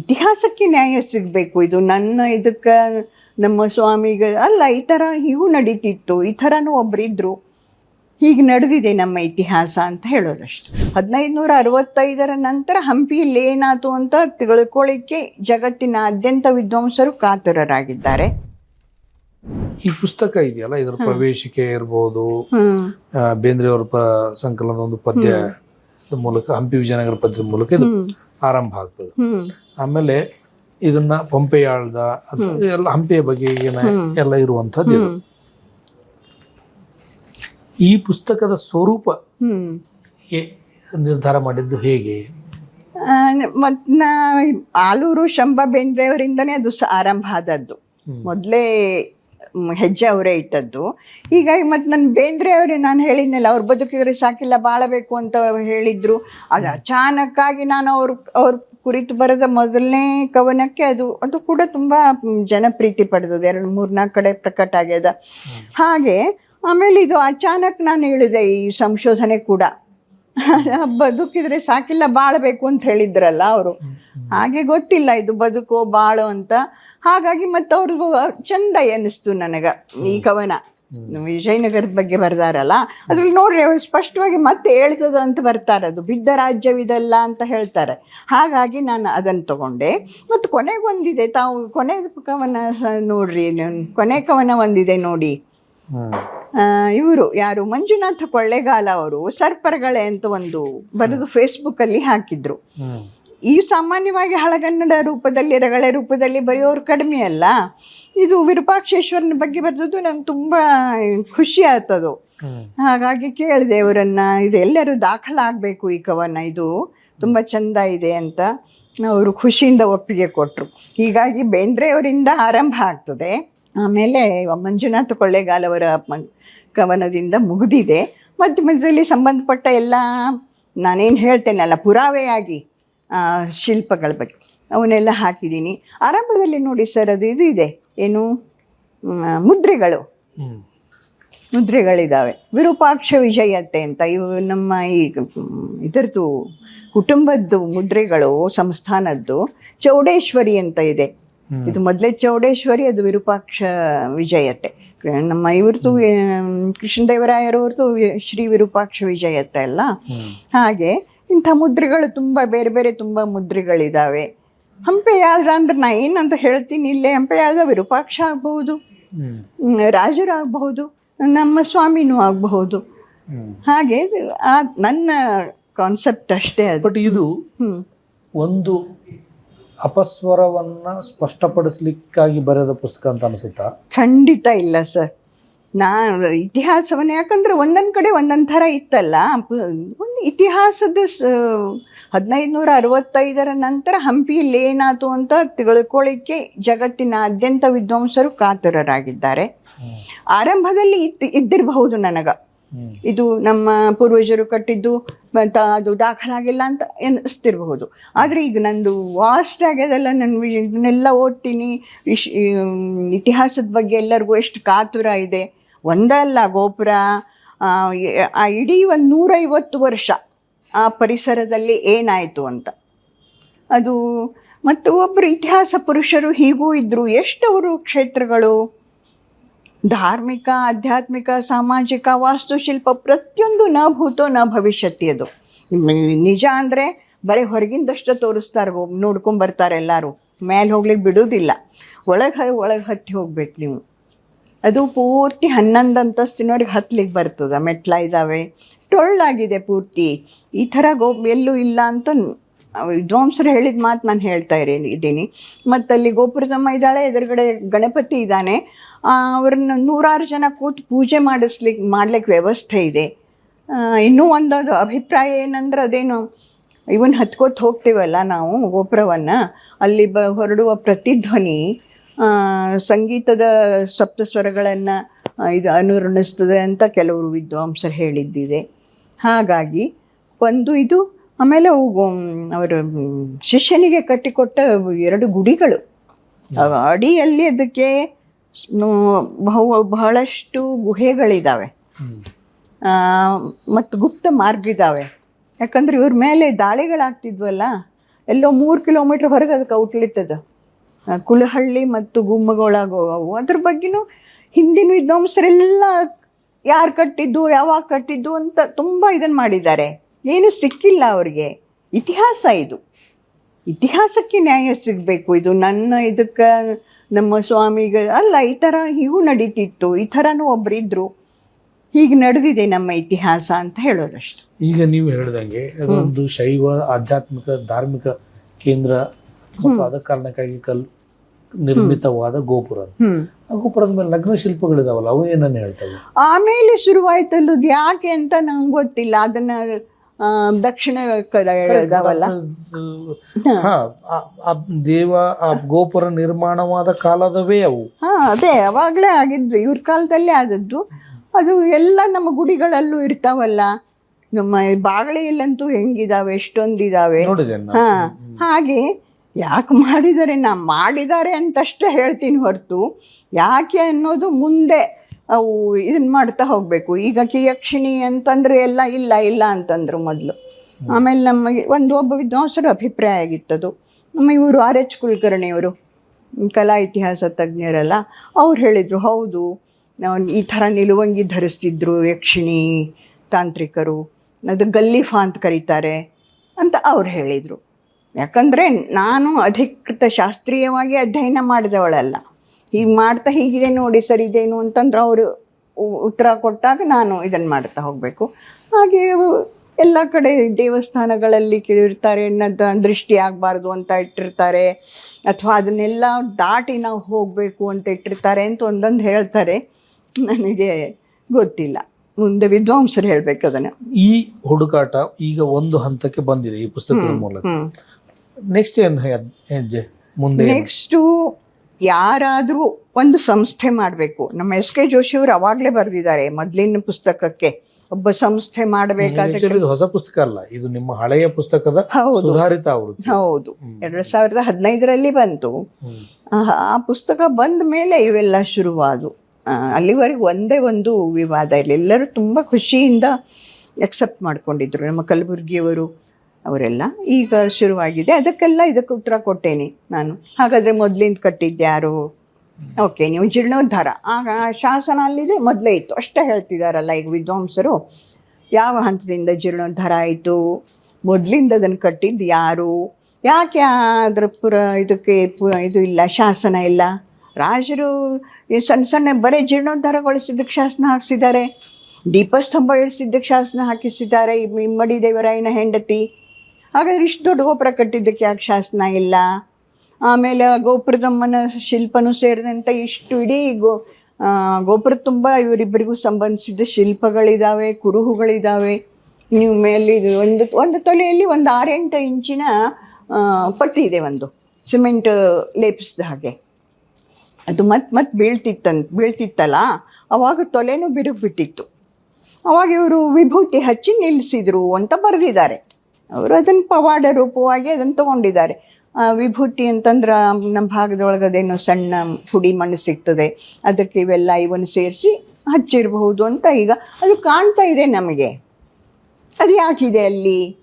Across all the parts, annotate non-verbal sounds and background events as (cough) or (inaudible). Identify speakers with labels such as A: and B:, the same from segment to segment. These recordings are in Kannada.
A: ಇತಿಹಾಸಕ್ಕೆ ನ್ಯಾಯ ಸಿಗಬೇಕು. ಇದು ನನ್ನ ಇದಕ್ಕೆ ನಮ್ಮ ಸ್ವಾಮಿಗಳು ಅಲ್ಲ ಈ ಥರ ಹೀಗೂ ನಡೀತಿತ್ತು. ಈ ಥರನೂ ಒಬ್ಬರಿದ್ದರು ಹೀಗೆ ನಡೆದಿದೆ ನಮ್ಮ ಇತಿಹಾಸ ಅಂತ ಹೇಳೋದಷ್ಟು. ಹದಿನೈದು ನೂರ ಅರವತ್ತೈದರ ನಂತರ ಹಂಪಿಯಲ್ಲಿ ಏನಾಯ್ತು ಅಂತ ತಿಳ್ಕೊಳ್ಳಿಕ್ಕೆ ಜಗತ್ತಿನಾದ್ಯಂತ ವಿದ್ವಾಂಸರು ಕಾತುರರಾಗಿದ್ದಾರೆ.
B: ಈ ಪುಸ್ತಕ ಇದೆಯಲ್ಲ? ಇದರ ಪ್ರವೇಶಿಕೆ ಇರ್ಬೋದು. ಬೇಂದ್ರೆಯವರ ಸಂಕಲನದ ಒಂದು ಪದ್ಯ ಮೂಲಕ ಹಂಪಿ ವಿಜಯನಗರ ಪದ್ಯದ ಮೂಲಕ ಇದು ಆರಂಭ ಆಗ್ತದೆ. ಆಮೇಲೆ ಇದನ್ನ ಪಂಪೆಯಾಳ್ದ ಅದು ಎಲ್ಲ ಹಂಪೆಯ ಬಗ್ಗೆ
A: ಏನ
B: ಎಲ್ಲ ಇರುವಂತದ್ದು ಇದು. ಈ ಪುಸ್ತಕದ ಸ್ವರೂಪ ನಿರ್ಧಾರ ಮಾಡಿದ್ದು ಹೇಗೆ?
A: ಮತ್ತ ಆಲೂರು ಶಂಭ ಬೇಂದ್ರೆಯವರಿಂದನೇ ಅದು ಆರಂಭ ಆದದ್ದು. ಮೊದಲೇ ಹೆಜ್ಜೆ ಅವರೇ ಇಟ್ಟದ್ದು. ಹೀಗಾಗಿ ಮತ್ತು ನನ್ನ ಬೇಂದ್ರೆ ಅವರೇ ನಾನು ಹೇಳಿದ್ನಲ್ಲ ಅವ್ರ ಬದುಕಿದ್ರೆ ಸಾಕಿಲ್ಲ ಬಾಳಬೇಕು ಅಂತ ಹೇಳಿದ್ರು. ಅದು ಅಚಾನಕ್ಕಾಗಿ ನಾನು ಅವ್ರ ಅವ್ರ ಕುರಿತು ಬರೆದ ಮೊದಲನೇ ಕವನಕ್ಕೆ ಅದು ಅದು ಕೂಡ ತುಂಬ ಜನಪ್ರೀತಿ ಪಡೆದದ್ದು. ಎರಡು ಮೂರು ನಾಲ್ಕು ಕಡೆ ಪ್ರಕಟ ಆಗ್ಯದ. ಹಾಗೆ ಆಮೇಲೆ ಇದು ಅಚಾನಕ್ ನಾನು ಹೇಳಿದೆ ಈ ಸಂಶೋಧನೆ ಕೂಡ. (laughs) ಬದುಕಿದ್ರೆ ಸಾಕಿಲ್ಲ ಬಾಳಬೇಕು ಅಂತ ಹೇಳಿದ್ರಲ್ಲ ಅವರು. ಹಾಗೆ ಗೊತ್ತಿಲ್ಲ ಇದು ಬದುಕು ಬಾಳು ಅಂತ. ಹಾಗಾಗಿ ಮತ್ತೆ ಅವ್ರಿಗೂ ಚಂದ ಎನಿಸ್ತು ನನಗೆ. ಈ ಕವನ. ವಿಜಯನಗರದ ಬಗ್ಗೆ ಬರ್ದಾರಲ್ಲ ಅದ್ರಲ್ಲಿ ನೋಡ್ರಿ ಅವ್ರು ಸ್ಪಷ್ಟವಾಗಿ ಮತ್ತೆ ಹೇಳ್ತದ ಅಂತ ಬರ್ತಾರೆ. ಅದು ಬಿದ್ದ ರಾಜ್ಯವಿದಲ್ಲ ಅಂತ ಹೇಳ್ತಾರೆ. ಹಾಗಾಗಿ ನಾನು ಅದನ್ನು ತಗೊಂಡೆ. ಮತ್ತು ಕೊನೆಗೊಂದಿದೆ ತಾವು ಕೊನೆ ಕವನ ನೋಡ್ರಿ ಕೊನೆ ಕವನ ಒಂದಿದೆ ನೋಡಿ. ಇವರು ಯಾರು? ಮಂಜುನಾಥ ಕೊಳ್ಳೇಗಾಲ ಅವರು ಸರ್ಪರಗಳೆ ಅಂತ ಒಂದು ಬರೆದು ಫೇಸ್ಬುಕ್ಕಲ್ಲಿ ಹಾಕಿದ್ರು. ಈ ಸಾಮಾನ್ಯವಾಗಿ ಹಳಗನ್ನಡ ರೂಪದಲ್ಲಿ ರಗಳೆ ರೂಪದಲ್ಲಿ ಬರೆಯೋರು ಕಡಿಮೆ ಅಲ್ಲ. ಇದು ವಿರೂಪಾಕ್ಷೇಶ್ವರನ ಬಗ್ಗೆ ಬರೆದದ್ದು ನಂಗೆ ತುಂಬ ಖುಷಿ ಆಯ್ತದು. ಹಾಗಾಗಿ ಕೇಳಿದೆ ಅವರನ್ನ ಇದು ಎಲ್ಲರೂ ದಾಖಲಾಗಬೇಕು ಈ ಕವನ ಇದು ತುಂಬ ಚಂದ ಇದೆ ಅಂತ ಅವರು ಖುಷಿಯಿಂದ ಒಪ್ಪಿಗೆ ಕೊಟ್ಟರು ಹೀಗಾಗಿ ಬೇಂದ್ರೆಯವರಿಂದ ಆರಂಭ ಆಗ್ತದೆ. ಆಮೇಲೆ ಮಂಜುನಾಥ ಕೊಳ್ಳೇಗಾಲ್ ಅವರ ಮ- ಕವನದಿಂದ ಮುಗಿದಿದೆ. ಮಧ್ಯ ಮಧ್ಯದಲ್ಲಿ ಸಂಬಂಧಪಟ್ಟ ಎಲ್ಲ ನಾನೇನು ಹೇಳ್ತೇನಲ್ಲ ಪುರಾವೆಯಾಗಿ ಶಿಲ್ಪಗಳ ಬಗ್ಗೆ. ಅವನ್ನೆಲ್ಲ ಹಾಕಿದ್ದೀನಿ. ಆರಂಭದಲ್ಲಿ ನೋಡಿ ಸರ್ ಅದು ಇದು ಇದೆ. ಏನು? ಮುದ್ರೆಗಳು. ಮುದ್ರೆಗಳಿದ್ದಾವೆ ವಿರೂಪಾಕ್ಷ ವಿಜಯತೆ ಅಂತ ಇವು ನಮ್ಮ ಈ ಇದರದ್ದು ಕುಟುಂಬದ್ದು ಮುದ್ರೆಗಳು ಸಂಸ್ಥಾನದ್ದು ಚೌಡೇಶ್ವರಿ ಅಂತ ಇದೆ. ಇದು ಮೊದಲೇ ಚೌಡೇಶ್ವರಿ ಅದು ವಿರೂಪಾಕ್ಷ ವಿಜಯತೆ. ನಮ್ಮ ಇವ್ರದ್ದು ಕೃಷ್ಣದೇವರಾಯರವ್ರದ್ದು ಶ್ರೀ ವಿರೂಪಾಕ್ಷ ವಿಜಯತೆ ಅಲ್ಲ? ಹಾಗೆ ಇಂಥ ಮುದ್ರೆಗಳು ತುಂಬ ಬೇರೆ ಬೇರೆ ತುಂಬ ಮುದ್ರೆಗಳಿದ್ದಾವೆ ಹಂಪೆಯಾಳ್ದ ಅಂದ್ರೆ ನಾ ಏನಂತ ಹೇಳ್ತೀನಿ ಇಲ್ಲೇ ಹಂಪೆಯಾಳ್ದ ವಿರೂಪಾಕ್ಷ ಆಗಬಹುದು ರಾಜರಾಗಬಹುದು ನಮ್ಮ ಸ್ವಾಮಿನೂ ಆಗಬಹುದು. ಹಾಗೆ ಆ ನನ್ನ ಕಾನ್ಸೆಪ್ಟ್ ಅಷ್ಟೇ ಅದು.
B: ಬಟ್ ಇದು ಒಂದು ಅಪಸ್ವರವನ್ನ ಸ್ಪಷ್ಟಪಡಿಸ್ಲಿಕ್ಕಾಗಿ ಬರೆದ ಪುಸ್ತಕ ಅಂತ ಅನಿಸುತ್ತಾ?
A: ಖಂಡಿತ ಇಲ್ಲ ಸರ್. ನಾ ಇತಿಹಾಸವನ್ನು ಯಾಕಂದ್ರೆ ಒಂದೊಂದು ಕಡೆ ಒಂದೊಂದು ಥರ ಇತ್ತಲ್ಲ ಒಂದು ಇತಿಹಾಸದ ಸ ಹದಿನೈದು ನೂರ ಅರವತ್ತೈದರ ನಂತರ ಹಂಪಿಯಲ್ಲಿ ಏನಾಯಿತು ಅಂತ ತಿಳ್ಕೊಳ್ಳಿಕ್ಕೆ ಜಗತ್ತಿನಾದ್ಯಂತ ವಿದ್ವಾಂಸರು ಕಾತುರರಾಗಿದ್ದಾರೆ. ಆರಂಭದಲ್ಲಿ ಇತ್ತು ಇದ್ದಿರಬಹುದು ನನಗ. ಇದು ನಮ್ಮ ಪೂರ್ವಜರು ಕಟ್ಟಿದ್ದು ಮತ್ತು ಅದು ದಾಖಲಾಗಿಲ್ಲ ಅಂತ ಎನಿಸ್ತಿರಬಹುದು. ಆದರೆ ಈಗ ನಂದು ವಾಸ್ಟ್ ಆಗ್ಯದಲ್ಲ ನನ್ನ ಇದನ್ನೆಲ್ಲ ಓದ್ತೀನಿ ಇಶ್ ಇತಿಹಾಸದ ಬಗ್ಗೆ ಎಲ್ಲರಿಗೂ ಎಷ್ಟು ಕಾತುರ ಇದೆ. ಒಂದಲ್ಲ ಗೋಪುರ ಆ, ಇಡೀ ಒಂದು ನೂರೈವತ್ತು ವರ್ಷ ಆ ಪರಿಸರದಲ್ಲಿ ಏನಾಯಿತು ಅಂತ. ಅದು ಮತ್ತು ಒಬ್ಬರು ಇತಿಹಾಸ ಪುರುಷರು ಹೀಗೂ ಇದ್ದರು ಎಷ್ಟವರು ಕ್ಷೇತ್ರಗಳು? ಧಾರ್ಮಿಕ ಆಧ್ಯಾತ್ಮಿಕ ಸಾಮಾಜಿಕ ವಾಸ್ತುಶಿಲ್ಪ ಪ್ರತಿಯೊಂದು ನ ಭೂತೋ ನ ಭವಿಷ್ಯತಿ ಅದು. ನಿಜ ಅಂದರೆ ಬರೀ ಹೊರಗಿಂದಷ್ಟು ತೋರಿಸ್ತಾರೆ ನೋಡ್ಕೊಂಬರ್ತಾರೆ ಎಲ್ಲರೂ. ಮೇಲೆ ಹೋಗ್ಲಿಕ್ಕೆ ಬಿಡೋದಿಲ್ಲ. ಒಳಗೆ ಒಳಗೆ ಹತ್ತಿ ಹೋಗ್ಬೇಕು ನೀವು. ಅದು ಪೂರ್ತಿ ಹನ್ನೊಂದು ಅಂತಸ್ತಿನವ್ರಿಗೆ ಹತ್ಲಿಕ್ಕೆ ಬರ್ತದೆ, ಮೆಟ್ಲ ಇದ್ದಾವೆ ಟೊಳ್ಳಾಗಿದೆ ಪೂರ್ತಿ. ಈ ಥರ ಗೋ, ಎಲ್ಲೂ ಇಲ್ಲ ಅಂತ ವಿದ್ವಾಂಸರು ಹೇಳಿದ ಮಾತು ನಾನು ಹೇಳ್ತಾ ಇರೇನಿ ಇದ್ದೀನಿ. ಮತ್ತು ಅಲ್ಲಿ ಗೋಪುರದಮ್ಮ ಇದ್ದಾಳೆ, ಎದುರುಗಡೆ ಗಣಪತಿ ಇದ್ದಾನೆ. ಅವ್ರನ್ನ ನೂರಾರು ಜನ ಕೂತು ಪೂಜೆ ಮಾಡಿಸ್ಲಿಕ್ಕೆ ಮಾಡ್ಲಿಕ್ಕೆ ವ್ಯವಸ್ಥೆ ಇದೆ. ಇನ್ನೂ ಒಂದದು ಅಭಿಪ್ರಾಯ ಏನಂದ್ರೆ ಅದೇನು, ಇವನ್ ಹತ್ಕೋತ ಹೋಗ್ತೀವಲ್ಲ ನಾವು ಗೋಪುರವನ್ನು, ಅಲ್ಲಿ ಬ, ಹೊರಡುವ ಪ್ರತಿಧ್ವನಿ ಸಂಗೀತದ ಸಪ್ತಸ್ವರಗಳನ್ನು ಇದು ಅನುರಣಿಸ್ತದೆ ಅಂತ ಕೆಲವರು ವಿದ್ವಾಂಸರು ಹೇಳಿದ್ದಿದೆ. ಹಾಗಾಗಿ ಒಂದು ಇದು, ಆಮೇಲೆ ಅವು ಅವರ ಶಿಷ್ಯನಿಗೆ ಕಟ್ಟಿಕೊಟ್ಟ ಎರಡು ಗುಡಿಗಳು. ಅಡಿಯಲ್ಲಿ ಅದಕ್ಕೆ ಬಹು, ಬಹಳಷ್ಟು ಗುಹೆಗಳಿದ್ದಾವೆ ಮತ್ತು ಗುಪ್ತ ಮಾರ್ಗ ಇದ್ದಾವೆ ಯಾಕಂದ್ರೆ ಇವ್ರ ಮೇಲೆ ದಾಳಿಗಳಾಗ್ತಿದ್ವಲ್ಲ, ಎಲ್ಲೋ ಮೂರು ಕಿಲೋಮೀಟ್ರ್ ಹೊರಗೆ ಅದಕ್ಕೆ ಔಟ್ಲೆಟ್ ಕುಲಹಳ್ಳಿ ಮತ್ತು ಗುಮ್ಮಗೊಳಗೋ ಅವು ಅದ್ರ ಬಗ್ಗೆನೂ ಹಿಂದಿನ ವಿದ್ವಾಂಸರೆಲ್ಲ ಯಾರು ಕಟ್ಟಿದ್ದು, ಯಾವಾಗ ಕಟ್ಟಿದ್ದು ಅಂತ ತುಂಬ ಇದನ್ನು ಮಾಡಿದ್ದಾರೆ. ಏನು ಸಿಕ್ಕಿಲ್ಲ ಅವ್ರಿಗೆ. ಇತಿಹಾಸ ಇದು. ಇತಿಹಾಸಕ್ಕೆ ನ್ಯಾಯ ಸಿಗಬೇಕು ಇದು. ನನ್ನ ಇದಕ್ಕೆ ನಮ್ಮ ಸ್ವಾಮಿಗಳು ಅಲ್ಲ, ಈ ಥರ ಹೀಗೂ ನಡೀತಿತ್ತು. ಈ ಥರನೂ ಒಬ್ಬರಿದ್ದರು ಹೀಗೆ ನಡೆದಿದೆ ನಮ್ಮ ಇತಿಹಾಸ ಅಂತ ಹೇಳೋದಷ್ಟು.
B: ಈಗ ನೀವು ಹೇಳ್ದಂಗೆ ಅದೊಂದು ಶೈವ ಆಧ್ಯಾತ್ಮಿಕ ಧಾರ್ಮಿಕ ಕೇಂದ್ರ ಮತ್ತು ಅದ ಕಾರಣಕ್ಕಾಗಿ ಕಲ್ ನಿರ್ಮಿತವಾದ ಗೋಪುರ ಆ ಗೋಪುರದ ಮೇಲೆ ನಗ್ನ ಶಿಲ್ಪಗಳಿದಾವಲ್ಲ ಅವು ಏನನ್ನ ಹೇಳ್ತವೆ?
A: ಆಮೇಲೆ ಶುರುವಾಯ್ತಲ್ಲ ಯಾಕೆ ಅಂತ ನಂಗೆ ಗೊತ್ತಿಲ್ಲ. ಅದನ್ನ ದಕ್ಷಿಣ ಕಡೆ ಇದಾವಲ್ಲ
B: ಹಾ. ಆ- ಆ ದೇವ ಆ ಗೋಪುರ ನಿರ್ಮಾಣವಾದ ಕಾಲದವೇ ಅವು.
A: ಹಾ ಅದೇ ಅವಾಗಲೇ ಆಗಿದ್ದು ಇವ್ರ ಕಾಲದಲ್ಲೇ ಆದದ್ದು. ಅದು ಎಲ್ಲ ನಮ್ಮ ಗುಡಿಗಳಲ್ಲೂ ಇರ್ತಾವಲ್ಲ. ನಮ್ಮ ಬಾಗಳೆಯಲ್ಲಂತೂ ಹೆಂಗಿದಾವೆ ಎಷ್ಟೊಂದಿದಾವೆ. ಹಾ ಹಾಗೆ ಯಾಕೆ ಮಾಡಿದ್ದಾರೆ ನಾ ಮಾಡಿದ್ದಾರೆ ಅಂತಷ್ಟೇ ಹೇಳ್ತೀನಿ ಹೊರತು. ಯಾಕೆ ಅನ್ನೋದು ಮುಂದೆ ಅವು ಇದನ್ನು ಮಾಡ್ತಾ ಹೋಗಬೇಕು. ಈಗ ಕಿಯಕ್ಷಿಣಿ ಅಂತಂದ್ರೆ ಎಲ್ಲ ಇಲ್ಲ ಇಲ್ಲ ಅಂತಂದರು ಮೊದಲು. ಆಮೇಲೆ ನಮಗೆ ಒಂದು ಒಬ್ಬ ವಿದ್ವಾಂಸರ ಅಭಿಪ್ರಾಯ ಆಗಿತ್ತದು. ನಮ್ಮ ಇವರು ಆರ್ ಎಚ್ ಕುಲಕರ್ಣಿಯವರು ಕಲಾ ಇತಿಹಾಸ ತಜ್ಞರಲ್ಲ. ಅವ್ರು ಹೇಳಿದರು ಹೌದು ಈ ಥರ ನಿಲುವಂಗಿ ಧರಿಸ್ತಿದ್ರು ಯಕ್ಷಿಣಿ ತಾಂತ್ರಿಕರು. ಅದು ಗಲ್ಲಿಫಾ ಅಂತ ಕರೀತಾರೆ ಅಂತ ಅವ್ರು ಹೇಳಿದರು. ಯಾಕಂದರೆ ನಾನು ಅಧಿಕೃತ ಶಾಸ್ತ್ರೀಯವಾಗಿ ಅಧ್ಯಯನ ಮಾಡಿದವಳಲ್ಲ. ಹೀಗೆ ಮಾಡ್ತಾ ಹೀಗಿದೆ ನೋಡಿ ಸರ್ ಇದೇನು ಅಂತಂದ್ರೆ ಅವರು ಉತ್ತರ ಕೊಟ್ಟಾಗ ನಾನು ಇದನ್ನು ಮಾಡ್ತಾ ಹೋಗಬೇಕು. ಹಾಗೆ ಎಲ್ಲ ಕಡೆ ದೇವಸ್ಥಾನಗಳಲ್ಲಿ ಕೇಳಿರ್ತಾರೆ ಅನ್ನೋದು ದೃಷ್ಟಿ ಆಗಬಾರ್ದು ಅಂತ ಇಟ್ಟಿರ್ತಾರೆ ಅಥವಾ ಅದನ್ನೆಲ್ಲ ದಾಟಿ ನಾವು ಹೋಗಬೇಕು ಅಂತ ಇಟ್ಟಿರ್ತಾರೆ ಅಂತ ಒಂದೊಂದು ಹೇಳ್ತಾರೆ. ನನಗೆ ಗೊತ್ತಿಲ್ಲ. ಮುಂದೆ ವಿದ್ವಾಂಸರು ಹೇಳಬೇಕು ಅದನ್ನು.
B: ಈ ಹುಡುಕಾಟ ಈಗ ಒಂದು ಹಂತಕ್ಕೆ ಬಂದಿದೆ ಈ ಪುಸ್ತಕದ ಮೂಲಕ. ನೆಕ್ಸ್ಟ್ ಏನು ಹೆಜ್ಜೆ? ಮುಂದೆ?
A: ನೆಕ್ಸ್ಟು ಯಾರಾದರೂ ಒಂದು ಸಂಸ್ಥೆ ಮಾಡಬೇಕು. ನಮ್ಮ ಎಸ್ ಕೆ ಜೋಶಿಯವರು ಅವಾಗಲೇ ಬರೆದಿದ್ದಾರೆ ಮೊದಲಿನ ಪುಸ್ತಕಕ್ಕೆ. ಒಬ್ಬ ಸಂಸ್ಥೆ ಮಾಡಬೇಕಾದ
B: ಇದು ಹೊಸ ಪುಸ್ತಕ ಅಲ್ಲ. ಇದು ನಿಮ್ಮ ಹಳೆಯ ಪುಸ್ತಕದ
A: ಹೌದು.
B: ಸುಧಾರಿತ ಆವೃತ್ತಿ.
A: ಹೌದು. ಎರಡ್ ಸಾವಿರದ ಹದಿನೈದರಲ್ಲಿ ಬಂತು. ಆ ಪುಸ್ತಕ ಬಂದ ಮೇಲೆ ಇವೆಲ್ಲ ಶುರುವಾದವು ಆ, ಅಲ್ಲಿವರೆಗೆ ಒಂದೇ ಒಂದು ವಿವಾದ ಇಲ್ಲ ಎಲ್ಲರೂ ತುಂಬ ಖುಷಿಯಿಂದ ಎಕ್ಸೆಪ್ಟ್ ಮಾಡ್ಕೊಂಡಿದ್ರು. ನಮ್ಮ ಕಲಬುರಗಿಯವರು ಅವರೆಲ್ಲ ಈಗ ಶುರುವಾಗಿದೆ. ಅದಕ್ಕೆಲ್ಲ ಇದಕ್ಕೆ ಉತ್ತರ ಕೊಟ್ಟೇನೆ ನಾನು. ಹಾಗಾದರೆ ಮೊದಲಿಂದ ಕಟ್ಟಿದ್ದು ಯಾರು? ಓಕೆ ನೀವು ಜೀರ್ಣೋದ್ಧಾರ. ಆಗ ಶಾಸನ ಅಲ್ಲಿದೆ ಮೊದಲೇ ಇತ್ತು. ಅಷ್ಟೇ ಹೇಳ್ತಿದ್ದಾರಲ್ಲ ಈಗ ವಿದ್ವಾಂಸರು. ಯಾವ ಹಂತದಿಂದ ಜೀರ್ಣೋದ್ಧಾರ ಆಯಿತು? ಮೊದಲಿಂದ ಅದನ್ನು ಕಟ್ಟಿದ್ದು ಯಾರು? ಯಾಕೆ ಅದ್ರ ಪುರ ಇದಕ್ಕೆ ಪು- ಇದು ಇಲ್ಲ ಶಾಸನ ಇಲ್ಲ? ರಾಜರು ಸಣ್ಣ ಸಣ್ಣ ಬರೀ ಜೀರ್ಣೋದ್ಧಾರಗೊಳಿಸಿದ್ದಕ್ಕೆ ಶಾಸನ ಹಾಕಿಸಿದ್ದಾರೆ. ದೀಪಸ್ತಂಭ ಇಳಿಸಿದ್ದಕ್ಕೆ ಶಾಸನ ಹಾಕಿಸಿದ್ದಾರೆ. ಈ ಇಮ್ಮಡಿ ದೇವರಾಯನ ಹೆಂಡತಿ. ಹಾಗಾದ್ರೆ ಇಷ್ಟು ದೊಡ್ಡ ಗೋಪುರ ಕಟ್ಟಿದ್ದಕ್ಕೆ ಯಾಕೆ ಶಾಸನ ಇಲ್ಲ? ಆಮೇಲೆ ಗೋಪುರದಮ್ಮನ ಶಿಲ್ಪನೂ ಸೇರಿದಂಥ ಇಷ್ಟು ಇಡೀ ಗೋ ಗೋಪುರ ತುಂಬ ಇವರಿಬ್ಬರಿಗೂ ಸಂಬಂಧಿಸಿದ ಶಿಲ್ಪಗಳಿದ್ದಾವೆ ಕುರುಹುಗಳಿದ್ದಾವೆ ನೀವು ಮೇಲೆ ಒಂದು ಒಂದು ತೊಲೆಯಲ್ಲಿ ಒಂದು ಆರೆಂಟು ಇಂಚಿನ ಪಟ್ಟಿ ಇದೆ ಒಂದು, ಸಿಮೆಂಟ್ ಲೇಪಿಸಿದ ಹಾಗೆ. ಅದು ಮತ್ತೆ ಮತ್ತೆ ಬೀಳ್ತಿತ್ತಂತ ಬೀಳ್ತಿತ್ತಲ್ಲ? ಅವಾಗ ತೊಲೆನೂ ಬಿಡುಗ್ಬಿಟ್ಟಿತ್ತು ಅವಾಗ ಇವರು ವಿಭೂತಿ ಹಚ್ಚಿ ನಿಲ್ಲಿಸಿದ್ರು ಅಂತ ಬರೆದಿದ್ದಾರೆ. ಅವರು ಅದನ್ನು ಪವಾಡ ರೂಪವಾಗಿ ಅದನ್ನು ತಗೊಂಡಿದ್ದಾರೆ. ವಿಭೂತಿ ಅಂತಂದ್ರೆ ನಮ್ಮ ಭಾಗದೊಳಗೆ ಅದೇನೋ ಸಣ್ಣ ಪುಡಿ ಮಣ್ಣು ಸಿಗ್ತದೆ. ಅದಕ್ಕೆ ಇವೆಲ್ಲ ಇವನ್ನು ಸೇರಿಸಿ ಹಚ್ಚಿರಬಹುದು ಅಂತ ಈಗ ಅದು ಕಾಣ್ತಾ ಇದೆ ನಮಗೆ. ಅದು ಯಾಕಿದೆ ಅಲ್ಲಿ?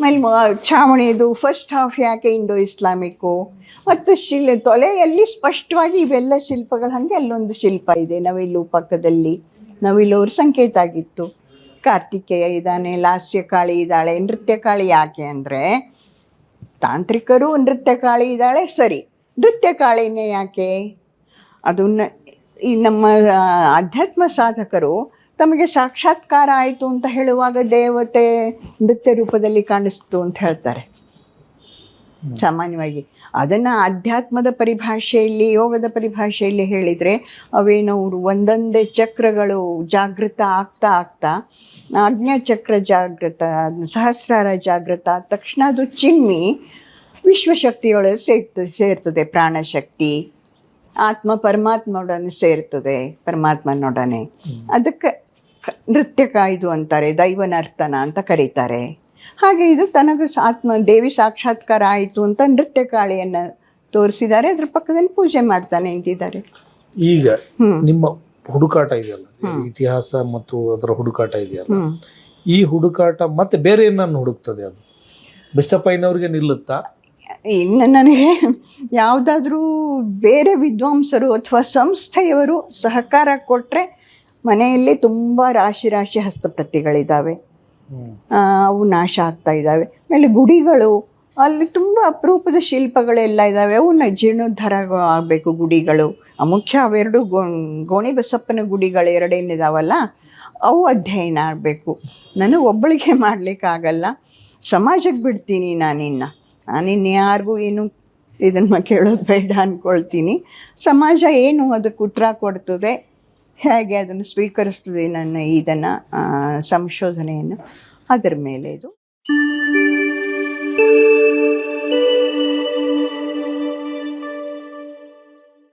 A: ಆಮೇಲೆ ಛಾವಣಿದು ಫಸ್ಟ್ ಹಾಫ್ ಯಾಕೆ ಇಂಡೋ ಇಸ್ಲಾಮಿಕ್ಕು ಮತ್ತು ಶಿಲ್, ತೊಲೆಯಲ್ಲಿ ಸ್ಪಷ್ಟವಾಗಿ ಇವೆಲ್ಲ ಶಿಲ್ಪಗಳು ಹಾಗೆ ಅಲ್ಲೊಂದು ಶಿಲ್ಪ ಇದೆ ನವಿಲು ಪಕ್ಕದಲ್ಲಿ. ನವಿಲು ಅವ್ರ ಸಂಕೇತ ಆಗಿತ್ತು. ಕಾರ್ತಿಕೇಯ ಇದ್ದಾನೆ, ಲಾಸ್ಯ ಕಾಳಿ ಇದ್ದಾಳೆ, ನೃತ್ಯ ಕಾಳಿ ಯಾಕೆ ಅಂದರೆ ತಾಂತ್ರಿಕರು ನೃತ್ಯ ಕಾಳಿ ಇದ್ದಾಳೆ, ಸರಿ. ನೃತ್ಯ ಕಾಳಿನೇ ಯಾಕೆ? ಅದನ್ನು ಈ ನಮ್ಮ ಆಧ್ಯಾತ್ಮ ಸಾಧಕರು ತಮಗೆ ಸಾಕ್ಷಾತ್ಕಾರ ಆಯಿತು ಅಂತ ಹೇಳುವಾಗ ದೇವತೆ ನೃತ್ಯ ರೂಪದಲ್ಲಿ ಕಾಣಿಸ್ತು ಅಂತ ಹೇಳ್ತಾರೆ. ಸಾಮಾನ್ಯವಾಗಿ. ಅದನ್ನು ಅಧ್ಯಾತ್ಮದ ಪರಿಭಾಷೆಯಲ್ಲಿ ಯೋಗದ ಪರಿಭಾಷೆಯಲ್ಲಿ ಹೇಳಿದರೆ ಅವೇನವರು ಒಂದೊಂದೇ ಚಕ್ರಗಳು ಜಾಗೃತ ಆಗ್ತಾ ಆಗ್ತಾ ಆಜ್ಞಾ ಚಕ್ರ ಜಾಗೃತ ಸಹಸ್ರಾರ ಜಾಗೃತ ಆದ ತಕ್ಷಣ ಅದು ಚಿಮ್ಮಿ ವಿಶ್ವಶಕ್ತಿಯೊಳಗೆ ಸೇರ್ತದೆ ಸೇರ್ತದೆ ಪ್ರಾಣಶಕ್ತಿ. ಆತ್ಮ ಪರಮಾತ್ಮನೊಡನೆ ಸೇರ್ತದೆ ಪರಮಾತ್ಮನೊಡನೆ. ಅದಕ್ಕೆ ನೃತ್ಯ ನೃತ್ಯಕ ಇದು ಅಂತಾರೆ ದೈವನರ್ತನ ಅಂತ ಕರೀತಾರೆ. ಹಾಗೆ ಇದು ತನಗೆ ಆತ್ಮ ದೇವಿ ಸಾಕ್ಷಾತ್ಕಾರ ಆಯಿತು ಅಂತ ನೃತ್ಯ ಕಾಳಿಯನ್ನು ತೋರಿಸಿದ್ದಾರೆ. ಅದ್ರ ಪಕ್ಕದಲ್ಲಿ ಪೂಜೆ ಮಾಡ್ತಾನೆ ನಿಂತಿದ್ದಾರೆ
B: ಈಗ ನಿಮ್ಮ ಹುಡುಕಾಟ ಇದೆಯಲ್ಲ ಇತಿಹಾಸ ಮತ್ತು ಅದರ ಹುಡುಕಾಟ ಇದೆಯಲ್ಲ ಈ ಹುಡುಕಾಟ ಮತ್ತೆ ಬೇರೆ ಏನನ್ನು ಹುಡುಕ್ತದೆ ಅದು? ಬಿಷ್ಟಪ್ಪಯ್ಯನವ್ರಿಗೆ ನಿಲ್ಲುತ್ತಾ?
A: ಇನ್ನು ನನಗೆ ಯಾವುದಾದ್ರೂ ಬೇರೆ ವಿದ್ವಾಂಸರು ಅಥವಾ ಸಂಸ್ಥೆಯವರು ಸಹಕಾರ ಕೊಟ್ಟರೆ ಮನೆಯಲ್ಲಿ ತುಂಬ ರಾಶಿ ರಾಶಿ ಹಸ್ತಪ್ರತಿಗಳಿದ್ದಾವೆ. ಅವು ನಾಶ ಆಗ್ತಾ ಇದ್ದಾವೆ. ಆಮೇಲೆ ಗುಡಿಗಳು, ಅಲ್ಲಿ ತುಂಬ ಅಪರೂಪದ ಶಿಲ್ಪಗಳೆಲ್ಲ ಇದ್ದಾವೆ. ಅವನ್ನ ಜೀರ್ಣೋದ್ಧಾರ ಆಗಬೇಕು ಗುಡಿಗಳು. ಮುಖ್ಯ ಅವೆರಡು ಗೋ, ಗೋಣಿ ಬಸಪ್ಪನ ಗುಡಿಗಳು ಎರಡೇನಿದಾವಲ್ಲ ಅವು ಅಧ್ಯಯನ ಆಗಬೇಕು. ನಾನು ಒಬ್ಬಳಿಗೆ ಮಾಡಲಿಕ್ಕಾಗಲ್ಲ. ಸಮಾಜಕ್ಕೆ ಬಿಡ್ತೀನಿ ನಾನಿನ್ನು ನಾನಿನ್ನು ಯಾರಿಗೂ ಏನು ಇದನ್ನು ಕೇಳೋದು ಬೇಡ ಅಂದ್ಕೊಳ್ತೀನಿ ಸಮಾಜ ಏನು ಅದಕ್ಕೆ ಉತ್ತರ ಕೊಡ್ತದೆ? ಹೇಗೆ ಅದನ್ನು ಸ್ವೀಕರಿಸ್ತದೆ ನನ್ನ ಇದನ್ನು ಸಂಶೋಧನೆಯನ್ನು. ಅದರ ಮೇಲೆ ಇದು.